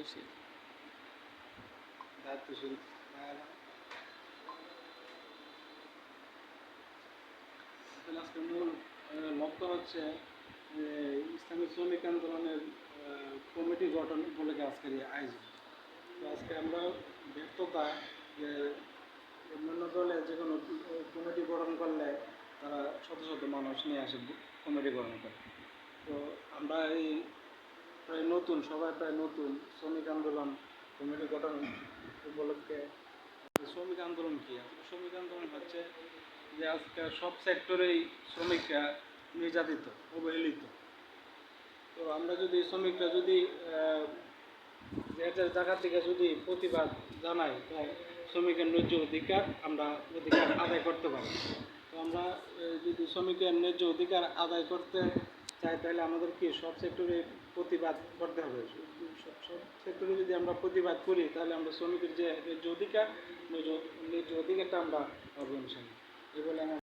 দায়িত্বশীল দায়িত্বশীল। মূল লক্ষ্য হচ্ছে ইসলামী শ্রমিক আন্দোলনের কমিটি গঠন উপলক্ষে আজকের এই আয়োজন। তো আজকে আমরা ব্যর্থতা যে অন্যান্য দলে যে কোনো কমিটি গঠন করলে তারা শত শত মানুষ নিয়ে আসে কমিটি গঠন করে। তো আমরা এই প্রায় নতুন, সবাই প্রায় নতুন। শ্রমিক আন্দোলন কমিটি গঠন উপলক্ষে। শ্রমিক আন্দোলন কি? আসলে শ্রমিক আন্দোলন হচ্ছে যে আজকে সব সেক্টরেই শ্রমিকরা নির্যাতিত, অবহেলিত। তো আমরা যদি শ্রমিকরা যদি একটা জায়গা থেকে যদি প্রতিবাদ জানাই, তাই শ্রমিকের ন্যায্য অধিকার আমরা অধিকার আদায় করতে পারি। তো আমরা শ্রমিকের ন্যায্য অধিকার আদায় করতে চাই তাহলে আমাদের কি সব সেক্টরে প্রতিবাদ করতে হবে? সব সেক্টরে যদি আমরা প্রতিবাদ করি, তাহলে আমরা শ্রমিকের যে ন্যায্য অধিকার, ন্যায্য অধিকারটা আমরা পাবো ইনশাল্লাহ এই বলে